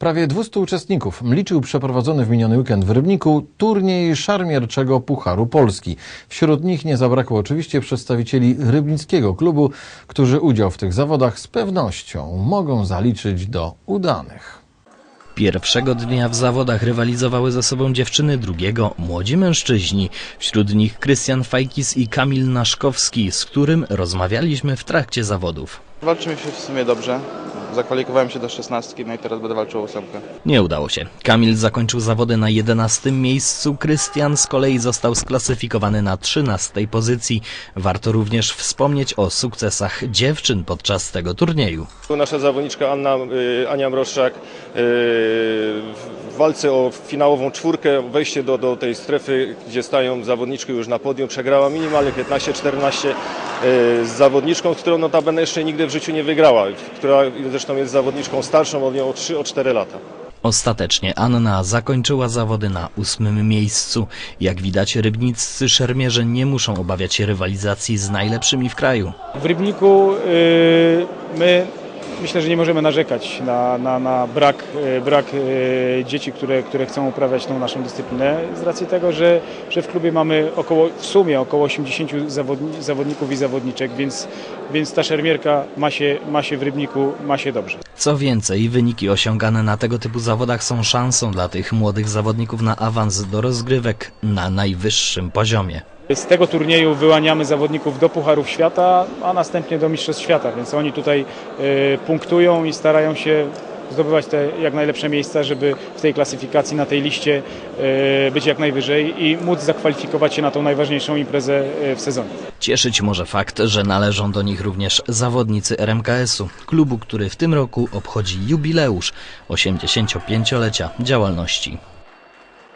Prawie 200 uczestników liczył przeprowadzony w miniony weekend w Rybniku turniej szarmierczego Pucharu Polski. Wśród nich nie zabrakło oczywiście przedstawicieli rybnickiego klubu, którzy udział w tych zawodach z pewnością mogą zaliczyć do udanych. Pierwszego dnia w zawodach rywalizowały ze sobą dziewczyny, drugiego młodzi mężczyźni. Wśród nich Krystian Fajkis i Kamil Naszkowski, z którym rozmawialiśmy w trakcie zawodów. Walczymy się w sumie dobrze. Zakwalifikowałem się do 16, no i teraz będę walczył o ósemkę. Nie udało się. Kamil zakończył zawody na 11 miejscu, Krystian z kolei został sklasyfikowany na 13 pozycji. Warto również wspomnieć o sukcesach dziewczyn podczas tego turnieju. Nasza zawodniczka Anna, y, Ania Mroszczak y, walce o finałową czwórkę, wejście do, do tej strefy, gdzie stają zawodniczki już na podium, przegrała minimalnie 15-14 y, z zawodniczką, z którą notabene jeszcze nigdy w życiu nie wygrała, która zresztą jest zawodniczką starszą od nią o 3-4 lata. Ostatecznie Anna zakończyła zawody na ósmym miejscu. Jak widać, rybniccy szermierze nie muszą obawiać się rywalizacji z najlepszymi w kraju. W Rybniku y, my myślę, że nie możemy narzekać na, na, na brak, y, brak y, dzieci, które, które chcą uprawiać tą naszą dyscyplinę z racji tego, że, że w klubie mamy około, w sumie około 80 zawodni, zawodników i zawodniczek, więc, więc ta szermierka ma się, ma się w Rybniku, ma się dobrze. Co więcej, wyniki osiągane na tego typu zawodach są szansą dla tych młodych zawodników na awans do rozgrywek na najwyższym poziomie. Z tego turnieju wyłaniamy zawodników do Pucharów Świata, a następnie do Mistrzostw Świata, więc oni tutaj y, punktują i starają się zdobywać te jak najlepsze miejsca, żeby w tej klasyfikacji, na tej liście y, być jak najwyżej i móc zakwalifikować się na tą najważniejszą imprezę y, w sezonie. Cieszyć może fakt, że należą do nich również zawodnicy RMKS-u, klubu, który w tym roku obchodzi jubileusz 85-lecia działalności.